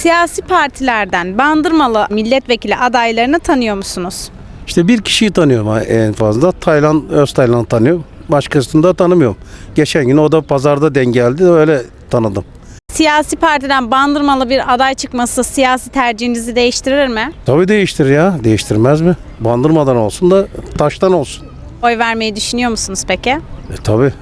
Siyasi partilerden bandırmalı milletvekili adaylarını tanıyor musunuz? İşte bir kişiyi tanıyorum en fazla. Taylan Öztaylan'ı tanıyorum. Başkasını da tanımıyorum. Geçen gün o da pazarda denk geldi. Öyle tanıdım. Siyasi partiden bandırmalı bir aday çıkması siyasi tercihinizi değiştirir mi? Tabii değiştir ya. Değiştirmez mi? Bandırmadan olsun da taştan olsun. Oy vermeyi düşünüyor musunuz peki? E tabii.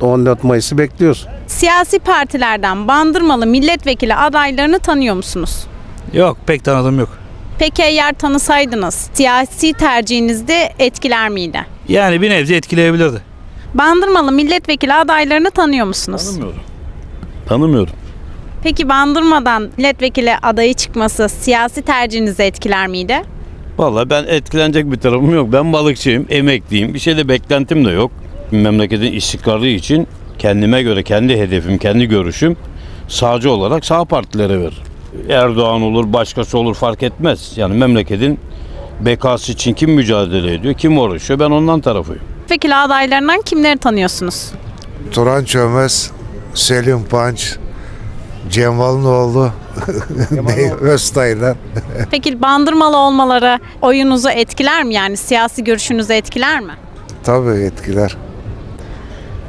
14 Mayıs'ı bekliyoruz. Siyasi partilerden bandırmalı milletvekili adaylarını tanıyor musunuz? Yok pek tanıdığım yok. Peki eğer tanısaydınız siyasi tercihinizde etkiler miydi? Yani bir nebze etkileyebilirdi. Bandırmalı milletvekili adaylarını tanıyor musunuz? Tanımıyorum. Tanımıyorum. Peki bandırmadan milletvekili adayı çıkması siyasi tercihinizi etkiler miydi? Vallahi ben etkilenecek bir tarafım yok. Ben balıkçıyım, emekliyim. Bir şeyde beklentim de yok. Memleketin istikrarı için kendime göre kendi hedefim, kendi görüşüm sağcı olarak sağ partilere verir. Erdoğan olur, başkası olur fark etmez. Yani memleketin bekası için kim mücadele ediyor, kim uğraşıyor ben ondan tarafıyım. Vekili adaylarından kimleri tanıyorsunuz? Turan Çömez, Selim Panç, Cemal'ın oğlu ne, Öztaylan. Peki bandırmalı olmaları oyunuzu etkiler mi? Yani siyasi görüşünüzü etkiler mi? Tabii etkiler.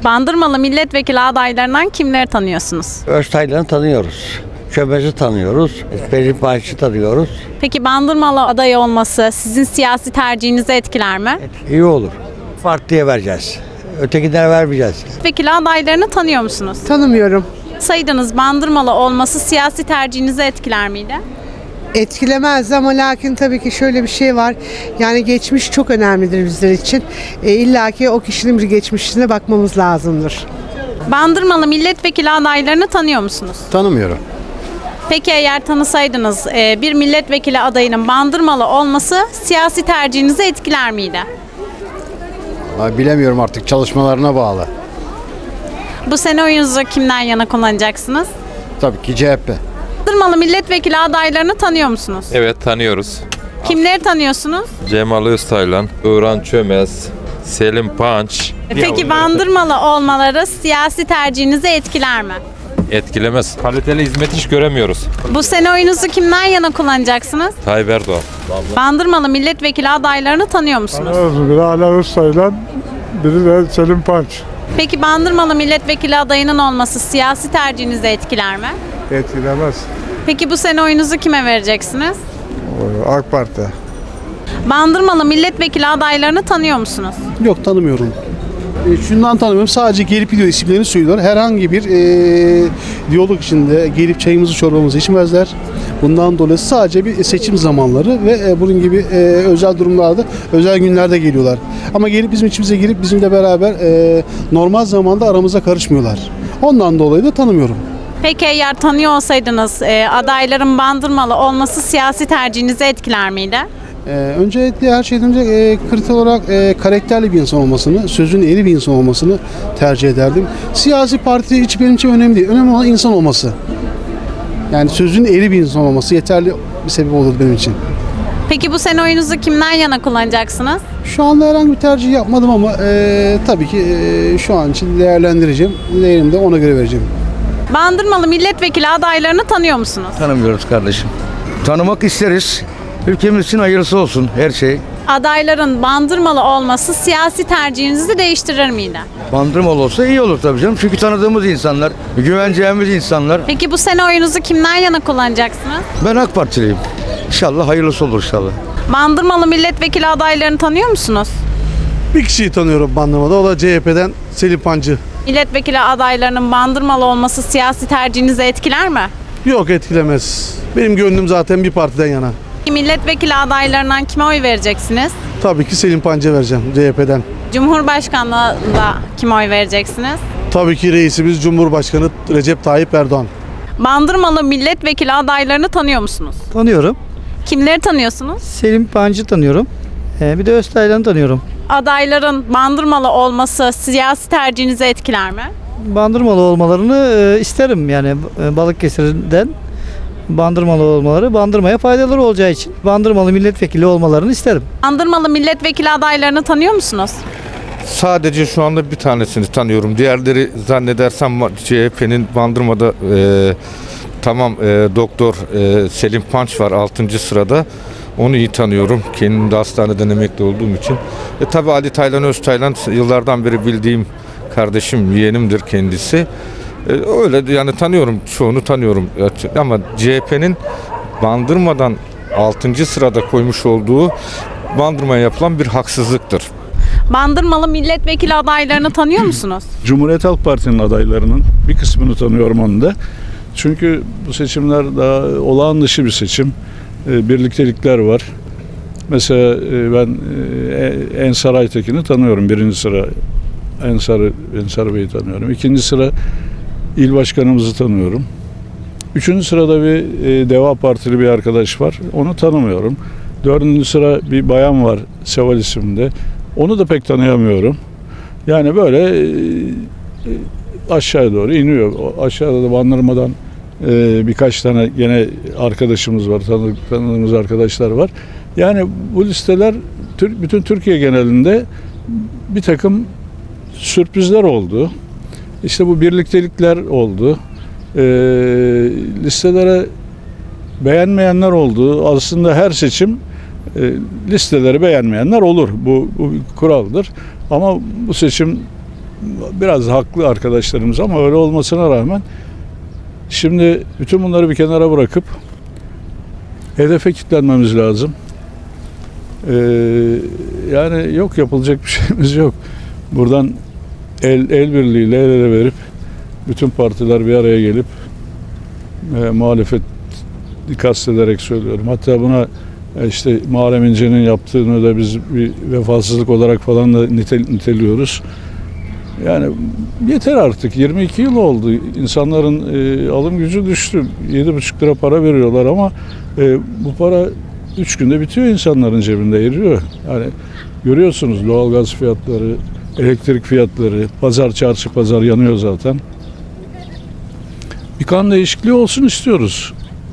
Bandırmalı milletvekili adaylarından kimleri tanıyorsunuz? Öztaylan'ı tanıyoruz. Çömez'i tanıyoruz. Pelin Panç'ı tanıyoruz. Peki bandırmalı aday olması sizin siyasi tercihinizi etkiler mi? İyi olur. Partiye vereceğiz. Ötekilere vermeyeceğiz. Vekili adaylarını tanıyor musunuz? Tanımıyorum. Saydınız bandırmalı olması siyasi tercihinizi etkiler miydi? Etkilemez ama lakin tabii ki şöyle bir şey var. Yani geçmiş çok önemlidir bizler için. E, İlla ki o kişinin bir geçmişine bakmamız lazımdır. Bandırmalı milletvekili adaylarını tanıyor musunuz? Tanımıyorum. Peki eğer tanısaydınız e, bir milletvekili adayının bandırmalı olması siyasi tercihinizi etkiler miydi? Bilemiyorum artık çalışmalarına bağlı. Bu sene oyunuzu kimden yana kullanacaksınız? Tabii ki CHP. Bandırmalı milletvekili adaylarını tanıyor musunuz? Evet tanıyoruz. Kimleri tanıyorsunuz? Cemal Öztaylan, Uğran Çömez, Selim Panç Peki bandırmalı olmaları siyasi tercihinizi etkiler mi? etkilemez. Kaliteli hizmet hiç göremiyoruz. Bu sene oyunuzu kimden yana kullanacaksınız? Tayyip Erdoğan. Bandırmalı milletvekili adaylarını tanıyor musunuz? Biri Ala Öztaylan, biri de Selim Panç. Peki bandırmalı milletvekili adayının olması siyasi tercihinizi etkiler mi? Etkilemez. Peki bu sene oyunuzu kime vereceksiniz? AK Parti. Bandırmalı milletvekili adaylarını tanıyor musunuz? Yok tanımıyorum. E, Şundan tanımıyorum. Sadece gelip gidiyor isimlerini söylüyorlar. Herhangi bir e, diyalog içinde gelip çayımızı çorbamızı içmezler. Bundan dolayı sadece bir seçim zamanları ve e, bunun gibi e, özel durumlarda, özel günlerde geliyorlar. Ama gelip bizim içimize girip bizimle beraber e, normal zamanda aramıza karışmıyorlar. Ondan dolayı da tanımıyorum. Peki eğer tanıyor olsaydınız e, adayların bandırmalı olması siyasi tercihinizi etkiler miydi? Ee, öncelikle her şeyden önce e, kriter olarak e, karakterli bir insan olmasını, sözün eri bir insan olmasını tercih ederdim. Siyasi parti hiç benim için önemli değil. Önemli olan insan olması. Yani sözün eri bir insan olması yeterli bir sebep olur benim için. Peki bu sene oyunuzu kimden yana kullanacaksınız? Şu anda herhangi bir tercih yapmadım ama e, tabii ki e, şu an için değerlendireceğim. Değerini de ona göre vereceğim. Bandırmalı milletvekili adaylarını tanıyor musunuz? Tanımıyoruz kardeşim. Tanımak isteriz. Ülkemiz için hayırlısı olsun her şey. Adayların bandırmalı olması siyasi tercihinizi değiştirir miydi? Bandırmalı olsa iyi olur tabii canım. Çünkü tanıdığımız insanlar, güveneceğimiz insanlar. Peki bu sene oyunuzu kimden yana kullanacaksınız? Ben AK Partiliyim. İnşallah hayırlısı olur inşallah. Bandırmalı milletvekili adaylarını tanıyor musunuz? Bir kişiyi tanıyorum Bandırma'da. O da CHP'den Selim Pancı. Milletvekili adaylarının bandırmalı olması siyasi tercihinizi etkiler mi? Yok etkilemez. Benim gönlüm zaten bir partiden yana. Milletvekili adaylarından kime oy vereceksiniz? Tabii ki Selim Pancı'ya vereceğim CHP'den. Cumhurbaşkanlığında kime oy vereceksiniz? Tabii ki reisimiz Cumhurbaşkanı Recep Tayyip Erdoğan. Bandırmalı milletvekili adaylarını tanıyor musunuz? Tanıyorum. Kimleri tanıyorsunuz? Selim Pancı tanıyorum. Ee, bir de Öztaylan'ı tanıyorum. Adayların bandırmalı olması siyasi tercihinizi etkiler mi? Bandırmalı olmalarını e, isterim yani e, Balıkesir'den bandırmalı olmaları bandırmaya faydaları olacağı için bandırmalı milletvekili olmalarını isterim. Bandırmalı milletvekili adaylarını tanıyor musunuz? Sadece şu anda bir tanesini tanıyorum. Diğerleri zannedersem CHP'nin Bandırma'da e, tamam e, doktor e, Selim Panç var 6. sırada. Onu iyi tanıyorum. Kendim de hastaneden emekli olduğum için. E tabi Ali Taylan Öztaylan yıllardan beri bildiğim kardeşim, yeğenimdir kendisi. E, öyle yani tanıyorum, çoğunu tanıyorum. Ama CHP'nin Bandırma'dan 6. sırada koymuş olduğu Bandırma'ya yapılan bir haksızlıktır. Bandırmalı milletvekili adaylarını tanıyor musunuz? Cumhuriyet Halk Partisi'nin adaylarının bir kısmını tanıyorum onu da. Çünkü bu seçimler daha olağan dışı bir seçim. E, birliktelikler var. Mesela e, ben e, Ensar Aytekin'i tanıyorum birinci sıra. Ensar, Ensar Bey'i tanıyorum. İkinci sıra il başkanımızı tanıyorum. Üçüncü sırada bir e, Deva Partili bir arkadaş var. Onu tanımıyorum. Dördüncü sıra bir bayan var Seval isminde. Onu da pek tanıyamıyorum. Yani böyle e, aşağıya doğru iniyor. Aşağıda da Bandırma'dan e, birkaç tane gene arkadaşımız var, tanıdık, tanıdığımız arkadaşlar var. Yani bu listeler bütün Türkiye genelinde bir takım sürprizler oldu. İşte bu birliktelikler oldu. E, listelere beğenmeyenler oldu. Aslında her seçim e, listeleri beğenmeyenler olur. Bu, bu bir kuraldır. Ama bu seçim biraz haklı arkadaşlarımız ama öyle olmasına rağmen şimdi bütün bunları bir kenara bırakıp hedefe kilitlenmemiz lazım. Ee, yani yok yapılacak bir şeyimiz yok. Buradan el, el birliğiyle el ele verip bütün partiler bir araya gelip e, muhalefet kastederek söylüyorum. Hatta buna e, işte Muharrem İnce'nin yaptığını da biz bir vefasızlık olarak falan da nitel, niteliyoruz. Yani yeter artık. 22 yıl oldu. İnsanların e, alım gücü düştü. 7,5 lira para veriyorlar ama e, bu para 3 günde bitiyor insanların cebinde eriyor. Yani görüyorsunuz doğalgaz fiyatları, elektrik fiyatları, pazar çarşı pazar yanıyor zaten. Bir kan değişikliği olsun istiyoruz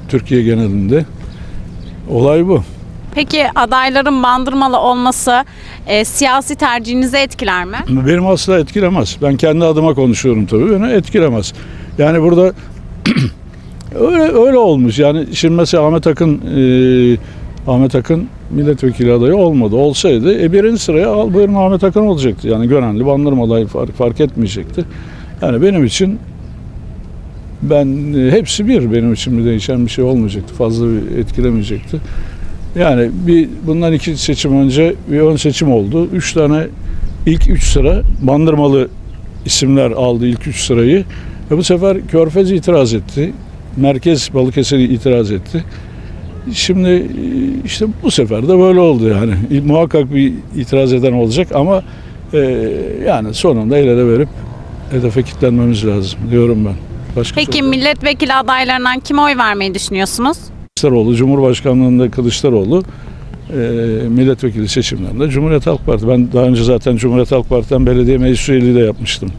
Türkiye genelinde. Olay bu. Peki adayların bandırmalı olması e, siyasi tercihinizi etkiler mi? Benim asla etkilemez. Ben kendi adıma konuşuyorum tabii. Beni etkilemez. Yani burada öyle öyle olmuş. Yani şimdi mesela Ahmet Akın e, Ahmet Akın milletvekili adayı olmadı. Olsaydı e, birinci sıraya al buyurun Ahmet Akın olacaktı. Yani Gönenli Bandırma adayı fark, fark etmeyecekti. Yani benim için ben e, hepsi bir benim için bir değişen bir şey olmayacaktı. Fazla bir etkilemeyecekti. Yani bir bundan iki seçim önce bir ön seçim oldu. Üç tane ilk üç sıra bandırmalı isimler aldı ilk üç sırayı. Ve bu sefer Körfez itiraz etti. Merkez Balıkesir itiraz etti. Şimdi işte bu sefer de böyle oldu yani. Muhakkak bir itiraz eden olacak ama e, yani sonunda el ele verip hedefe kilitlenmemiz lazım diyorum ben. Başka Peki milletvekili adaylarından kime oy vermeyi düşünüyorsunuz? Kılıçdaroğlu, Cumhurbaşkanlığında Kılıçdaroğlu, e, milletvekili seçimlerinde Cumhuriyet Halk Parti. Ben daha önce zaten Cumhuriyet Halk Parti'den belediye meclis üyeliği de yapmıştım.